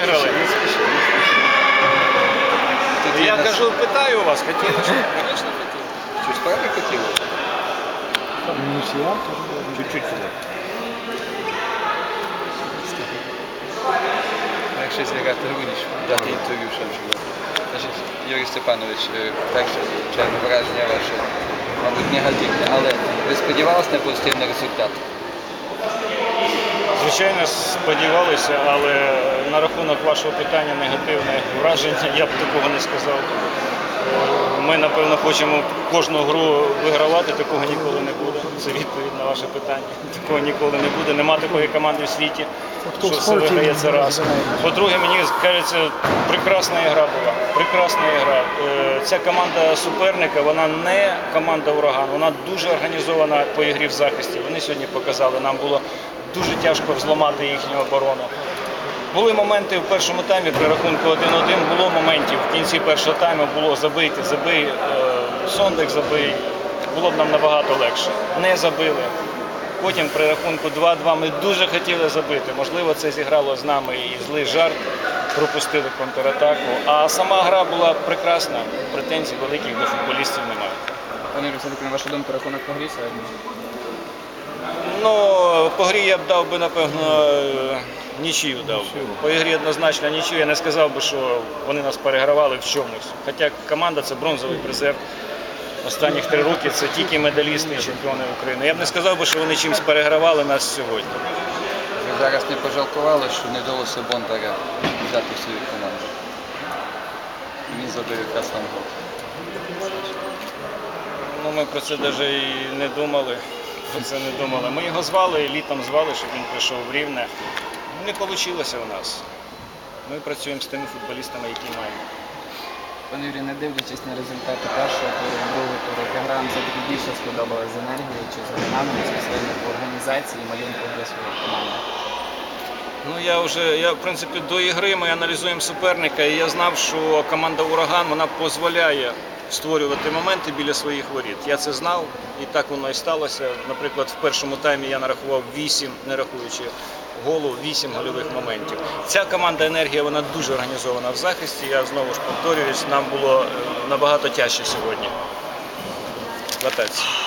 виграли. Не не Я кажу, питаю вас, хотіли що? Звісно, хотів. Що, справді хотіли? Чуть-чуть сюди. Якщо зіграти ревніш, дати інтерв'ю Шевченко. Значить, Юрій Степанович, перше, звичайно, враження ваше, мабуть, негативне, але ви сподівалися на позитивний результат? Звичайно, сподівалися, але на рахунок вашого питання негативне враження, я б такого не сказав. Ми, напевно, хочемо кожну гру вигравати, такого ніколи не буде. Це відповідь на ваше питання. Такого ніколи не буде. Нема такої команди в світі, що все виграє це раз. По-друге, мені кажеться, прекрасна гра була. Прекрасна гра. Е, Ця команда суперника, вона не команда ураган, вона дуже організована по ігрі в захисті. Вони сьогодні показали, нам було дуже тяжко взламати їхню оборону. Були моменти в першому таймі при рахунку 1-1, було моментів в кінці першого тайму було забити, забий, е, сондик забий, було б нам набагато легше. Не забили. Потім при рахунку 2-2 ми дуже хотіли забити. Можливо, це зіграло з нами і злий жарт, пропустили контратаку. А сама гра була прекрасна, претензій великих до футболістів немає. Пане Олександр, на вашу думку, рахунок по грі сьогодні? Ну, по грі я б дав би, напевно, нічию дав. По ігрі однозначно нічию. Я не сказав би, що вони нас перегравали в чомусь. Хоча команда це бронзовий призер. Останніх три роки це тільки медалісти і чемпіони України. Я б не сказав би, що вони чимось перегравали нас сьогодні. Ви зараз не пожалкували, що не вдалося Бондаря взяти в свою команду. Він забив якраз там гол. Ну, ми про це навіть і не думали. Про це не думали. Ми його звали, літом звали, щоб він прийшов в Рівне. Не вийшло у нас. Ми працюємо з тими футболістами, які маємо. Пане Юрій, не дивлячись на результати першого туру, другого туру, яка гра вам все-таки більше сподобалась з енергією чи з сьогодні по організації і малюнку для своєї команди? Ну я вже я в принципі до ігри ми аналізуємо суперника, і я знав, що команда Ураган вона дозволяє створювати моменти біля своїх воріт. Я це знав, і так воно і сталося. Наприклад, в першому таймі я нарахував 8, не рахуючи голу, 8 гольових моментів. Ця команда енергія вона дуже організована в захисті. Я знову ж повторююсь, нам було е, набагато тяжче сьогодні. Латець.